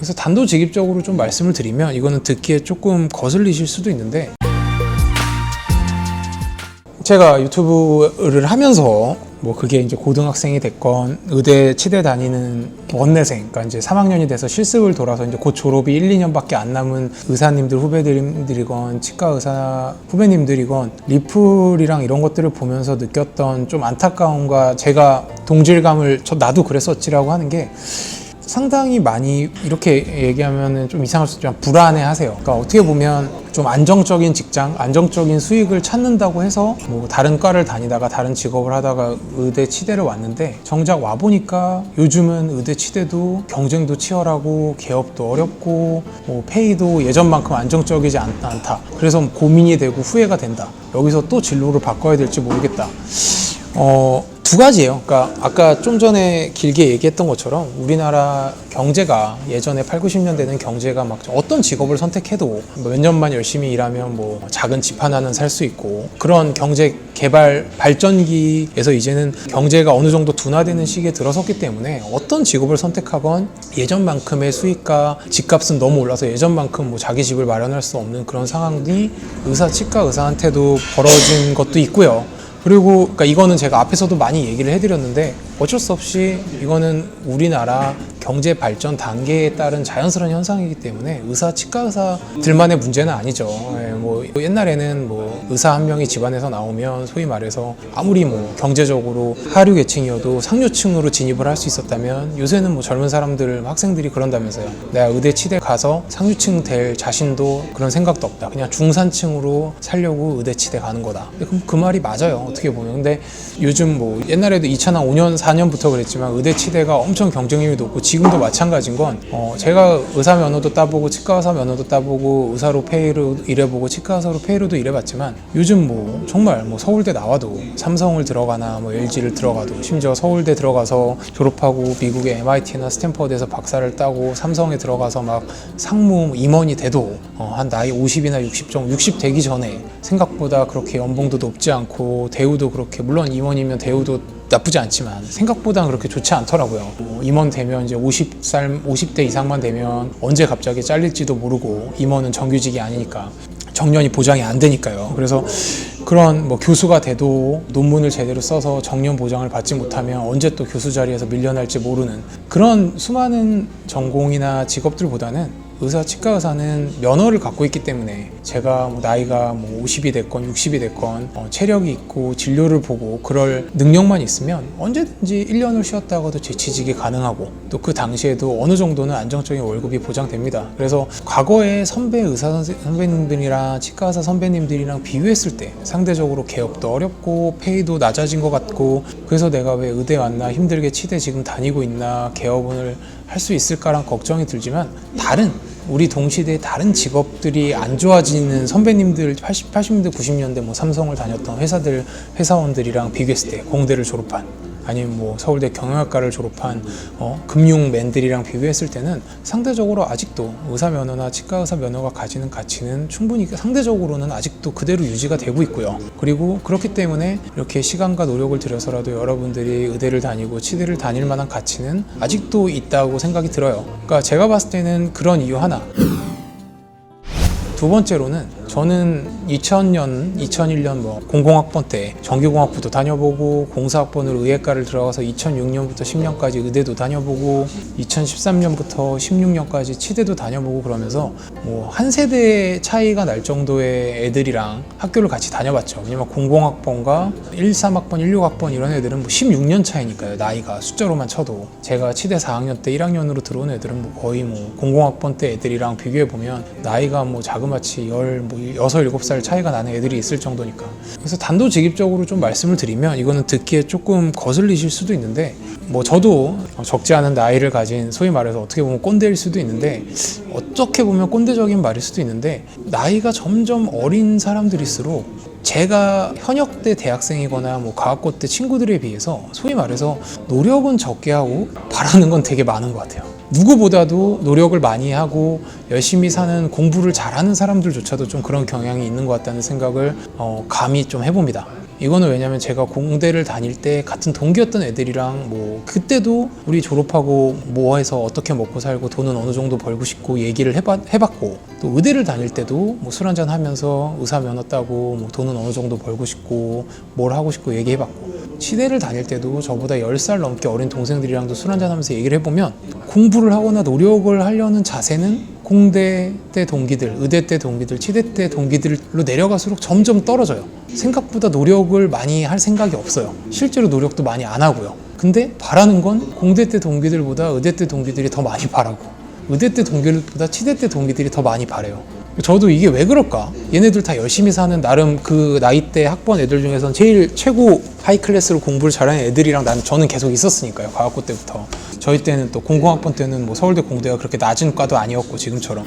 그래서 단도직입적으로 좀 말씀을 드리면 이거는 듣기에 조금 거슬리실 수도 있는데 제가 유튜브를 하면서 뭐 그게 이제 고등학생이 됐건 의대 치대 다니는 원내생 그러니까 이제 3학년이 돼서 실습을 돌아서 이제 곧 졸업이 1, 2년밖에 안 남은 의사님들 후배님들이건 치과 의사 후배님들이건 리플이랑 이런 것들을 보면서 느꼈던 좀 안타까움과 제가 동질감을 저 나도 그랬었지라고 하는 게 상당히 많이 이렇게 얘기하면 좀 이상할 수 있지만 불안해 하세요. 그러니까 어떻게 보면 좀 안정적인 직장, 안정적인 수익을 찾는다고 해서 뭐 다른 과를 다니다가 다른 직업을 하다가 의대 치대를 왔는데 정작 와 보니까 요즘은 의대 치대도 경쟁도 치열하고 개업도 어렵고 뭐 페이도 예전만큼 안정적이지 않, 않다. 그래서 고민이 되고 후회가 된다. 여기서 또 진로를 바꿔야 될지 모르겠다. 어, 두 가지예요. 그러니까 아까 좀 전에 길게 얘기했던 것처럼 우리나라 경제가 예전에 8, 90년대는 경제가 막 어떤 직업을 선택해도 몇 년만 열심히 일하면 뭐 작은 집 하나는 살 수 있고 그런 경제 개발 발전기에서 이제는 경제가 어느 정도 둔화되는 시기에 들어섰기 때문에 어떤 직업을 선택하건 예전만큼의 수익과 집값은 너무 올라서 예전만큼 뭐 자기 집을 마련할 수 없는 그런 상황이 의사, 치과 의사한테도 벌어진 것도 있고요. 그리고 그러니까 이거는 제가 앞에서도 많이 얘기를 해드렸는데 어쩔 수 없이 이거는 우리나라 경제 발전 단계에 따른 자연스러운 현상이기 때문에 의사, 치과 의사들만의 문제는 아니죠. 예, 뭐 옛날에는 뭐 의사 한 명이 집안에서 나오면 소위 말해서 아무리 뭐 경제적으로 하류 계층이어도 상류층으로 진입을 할 수 있었다면 요새는 뭐 젊은 사람들 학생들이 그런다면서요. 내가 의대 치대 가서 상류층 될 자신도 그런 생각도 없다. 그냥 중산층으로 살려고 의대 치대 가는 거다. 그럼 그 말이 맞아요. 어떻게 보면. 근데 요즘 뭐 옛날에도 2005년 4년부터 그랬지만 의대 치대가 엄청 경쟁률이 높고 지금도 마찬가지인 건 어, 제가 의사 면허도 따보고 치과 의사 면허도 따보고 의사로 페이로 일해보고 치과 의사로 페이로도 일해봤지만 요즘 뭐 정말 뭐 서울대 나와도 삼성을 들어가나 뭐 LG를 들어가도 심지어 서울대 들어가서 졸업하고 미국의 MIT나 스탠퍼드에서 박사를 따고 삼성에 들어가서 막 상무 임원이 돼도 어, 한 나이 50이나 60 정도 60 되기 전에 생각보다 그렇게 연봉도 높지 않고 대우도 그렇게 물론 임원이면 대우도 나쁘지 않지만 생각보다 그렇게 좋지 않더라고요. 뭐 임원 되면 이제 50살 50대 이상만 되면 언제 갑자기 잘릴지도 모르고 임원은 정규직이 아니니까 정년이 보장이 안 되니까요. 그래서 그런 뭐 교수가 돼도 논문을 제대로 써서 정년 보장을 받지 못하면 언제 또 교수 자리에서 밀려날지 모르는 그런 수많은 전공이나 직업들보다는 의사, 치과 의사는 면허를 갖고 있기 때문에 제가 뭐 나이가 뭐 50이 됐건 60이 됐건 어, 체력이 있고 진료를 보고 그럴 능력만 있으면 언제든지 1년을 쉬었다가도 재취직이 가능하고 또 그 당시에도 어느 정도는 안정적인 월급이 보장됩니다. 그래서 과거에 선배 의사 선생- 선배님들이랑 치과 의사 선배님들이랑 비교했을 때 상대적으로 개업도 어렵고 페이도 낮아진 것 같고 그래서 내가 왜 의대 왔나 힘들게 치대 지금 다니고 있나 개업을 할 수 있을까란 걱정이 들지만 다른 우리 동시대의 다른 직업들이 안 좋아지는 선배님들 80, 80년대 90년대 뭐 삼성을 다녔던 회사들 회사원들이랑 비교했을 때 공대를 졸업한 아니면 뭐 서울대 경영학과를 졸업한 어, 금융맨들이랑 비교했을 때는 상대적으로 아직도 의사 면허나 치과 의사 면허가 가지는 가치는 충분히 상대적으로는 아직도 그대로 유지가 되고 있고요. 그리고 그렇기 때문에 이렇게 시간과 노력을 들여서라도 여러분들이 의대를 다니고 치대를 다닐 만한 가치는 아직도 있다고 생각이 들어요. 그러니까 제가 봤을 때는 그런 이유 하나. 두 번째로는 저는 2000년, 2001년 뭐 공공학번 때 전기공학부도 다녀보고 공사학번으로 의예과를 들어가서 2006년부터 10년까지 의대도 다녀보고 2013년부터 16년까지 치대도 다녀보고 그러면서 뭐 한 세대 차이가 날 정도의 애들이랑 학교를 같이 다녀봤죠. 왜냐면 공공학번과 1, 3학번, 1, 6학번 이런 애들은 뭐 16년 차이니까요. 나이가 숫자로만 쳐도 제가 치대 4학년 때 1학년으로 들어온 애들은 뭐 거의 뭐 공공학번 때 애들이랑 비교해 보면 나이가 뭐 자그마치 열, 뭐 여섯 일곱 살 차이가 나는 애들이 있을 정도니까. 그래서 단도직입적으로 좀 말씀을 드리면 이거는 듣기에 조금 거슬리실 수도 있는데 뭐 저도 적지 않은 나이를 가진 소위 말해서 어떻게 보면 꼰대일 수도 있는데 어떻게 보면 꼰대적인 말일 수도 있는데 나이가 점점 어린 사람들일수록 제가 현역 때 대학생이거나 뭐 과학고 때 친구들에 비해서 소위 말해서 노력은 적게 하고 바라는 건 되게 많은 것 같아요. 누구보다도 노력을 많이 하고 열심히 사는 공부를 잘하는 사람들조차도 좀 그런 경향이 있는 것 같다는 생각을 어, 감히 좀 해봅니다. 이거는 왜냐면 제가 공대를 다닐 때 같은 동기였던 애들이랑 뭐 그때도 우리 졸업하고 뭐 해서 어떻게 먹고 살고 돈은 어느 정도 벌고 싶고 얘기를 해봤, 해봤고 또 의대를 다닐 때도 뭐 술 한잔 하면서 의사 면허 따고 뭐 돈은 어느 정도 벌고 싶고 뭘 하고 싶고 얘기해봤고 치대를 다닐 때도 저보다 10살 넘게 어린 동생들이랑도 술 한잔 하면서 얘기를 해보면 공부를 하거나 노력을 하려는 자세는 공대 때 동기들, 의대 때 동기들, 치대 때 동기들로 내려갈수록 점점 떨어져요. 생각보다 노력을 많이 할 생각이 없어요. 실제로 노력도 많이 안 하고요. 근데 바라는 건 공대 때 동기들보다 의대 때 동기들이 더 많이 바라고 의대 때 동기들보다 치대 때 동기들이 더 많이 바래요. 저도 이게 왜 그럴까? 얘네들 다 열심히 사는 나름 그 나이 대 학번 애들 중에선 제일 최고 하이 클래스로 공부를 잘하는 애들이랑 난 저는 계속 있었으니까요. 과학고 때부터. 저희 때는 또 공공학번 때는 뭐 서울대 공대가 그렇게 낮은 과도 아니었고 지금처럼.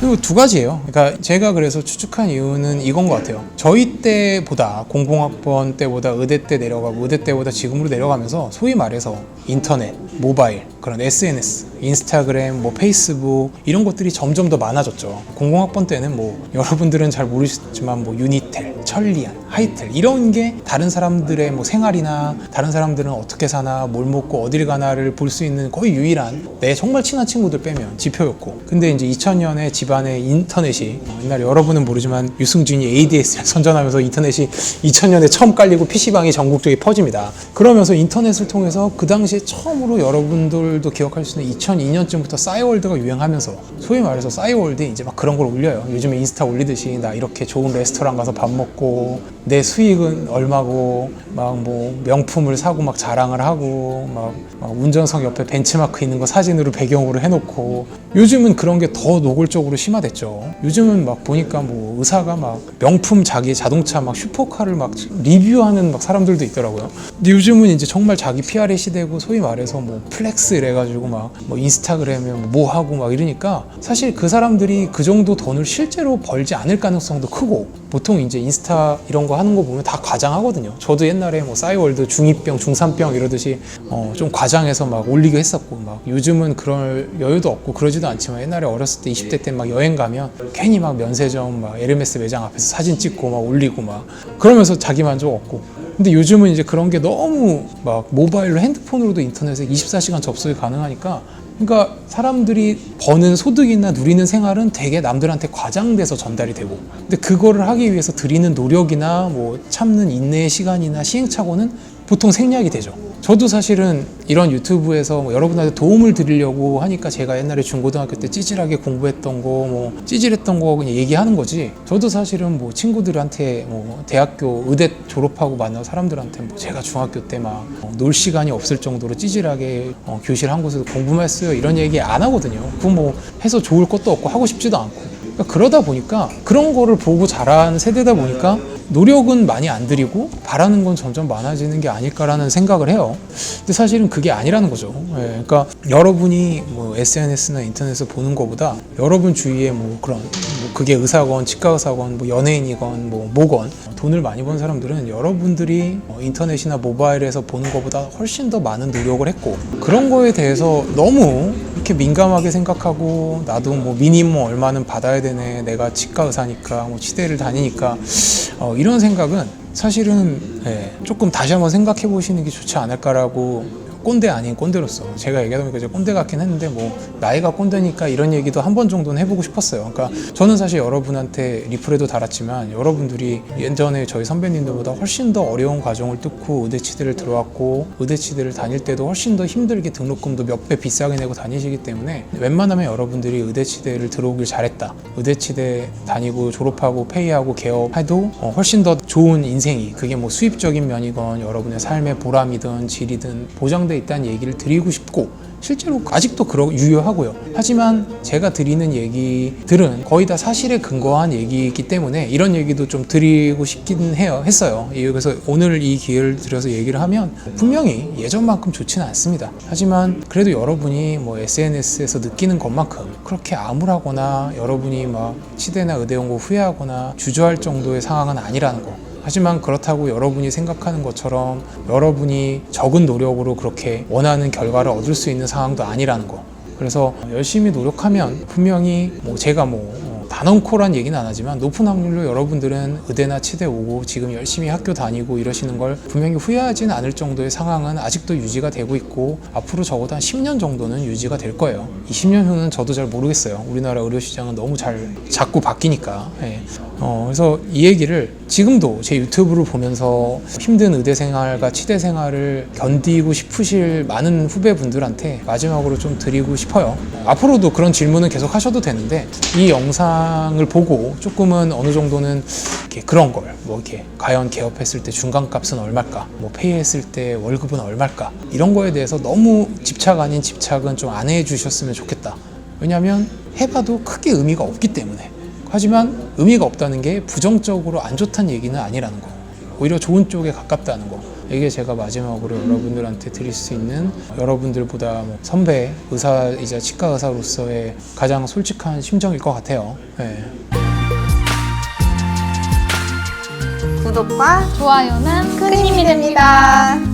그리고 두 가지예요. 그러니까 제가 그래서 추측한 이유는 이건 것 같아요. 저희 때보다 공공학번 때보다 의대 때 내려가고 의대 때보다 지금으로 내려가면서 소위 말해서 인터넷, 모바일, 그런 SNS, 인스타그램, 뭐 페이스북 이런 것들이 점점 더 많아졌죠. 공공학번 때는 뭐 여러분들은 잘 모르시지만 뭐 유니텔, 천리안, 하이텔 이런 게 다른 사람들의 뭐 생활이나 다른 사람들은 어떻게 사나 뭘 먹고 어딜 가나를 볼 수 있는 거의 유일한 내 정말 친한 친구들 빼면 지표였고 근데 이제 2000년에 집안에 인터넷이 어, 옛날에 여러분은 모르지만 유승준이 ADS를 선전하면서 인터넷이 2000년에 처음 깔리고 PC방이 전국적에 퍼집니다. 그러면서 인터넷을 통해서 그 당시에 처음으로 여러분들도 기억할 수 있는 2002년쯤부터 싸이월드가 유행하면서 소위 말해서 싸이월드 이제 막 그런 걸 올려요. 요즘에 인스타 올리듯이 나 이렇게 좋은 레스토랑 가서 밥 먹고 내 수익은 얼마고 막 뭐 명품을 사고 막 자랑을 하고 막, 막 운전석 옆에 벤치마크 있는 거 사진으로 배경으로 해놓고 요즘은 그런 게 더 노골적으로 심화됐죠. 요즘은 막 보니까 뭐 의사가 막 명품 자기 자동차 막 슈퍼카를 막 리뷰하는 막 사람들도 있더라고요. 근데 요즘은 이제 정말 자기 PR의 시대고 소위 말해서 뭐 플렉스 이래가지고 막 뭐 인스타그램에 뭐 하고 막 이러니까 사실 그 사람들이 그 정도 돈을 실제로 벌지 않을 가능성도 크고 보통 이제 인스타 이런 거 하는 거 보면 다 과장하거든요. 저도 옛날에 뭐 싸이월드 중2병, 중3병 이러듯이 어, 좀 과장해서 막 올리고 했었고 막 요즘은 그럴 여유도 없고 그러지도 않지만 옛날에 어렸을 때 20대 때 막 여행 가면 괜히 막 면세점 막 에르메스 매장 앞에서 사진 찍고 막 올리고 막 그러면서 자기 만족 얻고 근데 요즘은 이제 그런 게 너무 막 모바일로 핸드폰으로도 인터넷에 24시간 접속이 가능하니까 그러니까 사람들이 버는 소득이나 누리는 생활은 되게 남들한테 과장돼서 전달이 되고 근데 그거를 하기 위해서 들이는 노력이나 뭐 참는 인내의 시간이나 시행착오는 보통 생략이 되죠. 저도 사실은 이런 유튜브에서 뭐 여러분한테 도움을 드리려고 하니까 제가 옛날에 중고등학교 때 찌질하게 공부했던 거 뭐 찌질했던 거 그냥 얘기하는 거지. 저도 사실은 뭐 친구들한테 뭐 대학교 의대 졸업하고 만난 사람들한테 뭐 제가 중학교 때 막 놀 시간이 없을 정도로 찌질하게 어, 교실 한 곳에서 공부만 했어요 이런 얘기 안 하거든요. 그건 뭐 해서 좋을 것도 없고 하고 싶지도 않고. 그러니까 그러다 보니까 그런 거를 보고 자란 세대다 보니까 노력은 많이 안 들이고 바라는 건 점점 많아지는 게 아닐까라는 생각을 해요. 근데 사실은 그게 아니라는 거죠. 예, 그러니까 여러분이 뭐 SNS나 인터넷에서 보는 것보다 여러분 주위에 뭐 그런 뭐 그게 의사건 치과 의사건 뭐 연예인이건 뭐 뭐건 돈을 많이 번 사람들은 여러분들이 어, 인터넷이나 모바일에서 보는 것보다 훨씬 더 많은 노력을 했고 그런 거에 대해서 너무 이렇게 민감하게 생각하고 나도 뭐 미니멈 얼마는 받아야 되네 내가 치과 의사니까 뭐 치대를 다니니까 어, 이런 생각은 사실은 예, 조금 다시 한번 생각해 보시는 게 좋지 않을까라고 꼰대 아닌 꼰대로서 제가 얘기하다 보니까 이제 꼰대 같긴 했는데 뭐 나이가 꼰대니까 이런 얘기도 한 번 정도는 해보고 싶었어요. 그러니까 저는 사실 여러분한테 리플에도 달았지만 여러분들이 예전에 저희 선배님들보다 훨씬 더 어려운 과정을 뚫고 의대치대를 들어왔고 의대치대를 다닐 때도 훨씬 더 힘들게 등록금도 몇 배 비싸게 내고 다니시기 때문에 웬만하면 여러분들이 의대치대를 들어오길 잘했다. 의대치대 다니고 졸업하고 페이하고 개업해도 어, 훨씬 더 좋은 인생이 그게 뭐 수입적인 면이건 여러분의 삶의 보람이든 질이든 보장 돼 있다는 얘기를 드리고 싶고 실제로 아직도 그러 유효하고요. 하지만 제가 드리는 얘기들은 거의 다 사실에 근거한 얘기이기 때문에 이런 얘기도 좀 드리고 싶긴 해요. 했어요. 예, 그래서 오늘 이 기회를 들여서 얘기를 하면 분명히 예전만큼 좋지는 않습니다. 하지만 그래도 여러분이 뭐 SNS에서 느끼는 것만큼 그렇게 암울하거나 여러분이 막 치대나 의대 온 거 후회하거나 주저할 정도의 상황은 아니라는 거. 하지만 그렇다고 여러분이 생각하는 것처럼 여러분이 적은 노력으로 그렇게 원하는 결과를 얻을 수 있는 상황도 아니라는 거. 그래서 열심히 노력하면 분명히 뭐 제가 뭐 단언코란 얘기는 안 하지만 높은 확률로 여러분들은 의대나 치대 오고 지금 열심히 학교 다니고 이러시는 걸 분명히 후회하진 않을 정도의 상황은 아직도 유지가 되고 있고 앞으로 적어도 한 10년 정도는 유지가 될 거예요. 20년 후는 저도 잘 모르겠어요. 우리나라 의료 시장은 너무 잘 자꾸 바뀌니까. 예. 어, 그래서 이 얘기를 지금도 제 유튜브를 보면서 힘든 의대 생활과 치대 생활을 견디고 싶으실 많은 후배분들한테 마지막으로 좀 드리고 싶어요. 앞으로도 그런 질문은 계속 하셔도 되는데 이 영상 을 보고 조금은 어느 정도는 그런 걸 뭐 이렇게 과연 개업했을 때 중간값은 얼마일까? 뭐 페이했을 때 월급은 얼마일까? 이런 거에 대해서 너무 집착 아닌 집착은 좀 안 해주셨으면 좋겠다. 왜냐하면 해봐도 크게 의미가 없기 때문에. 하지만 의미가 없다는 게 부정적으로 안 좋다는 얘기는 아니라는 거. 오히려 좋은 쪽에 가깝다는 거. 이게 제가 마지막으로 여러분들한테 드릴 수 있는 여러분들보다 뭐 선배 의사이자 치과 의사로서의 가장 솔직한 심정일 것 같아요. 네. 구독과 좋아요는 큰 힘이 됩니다.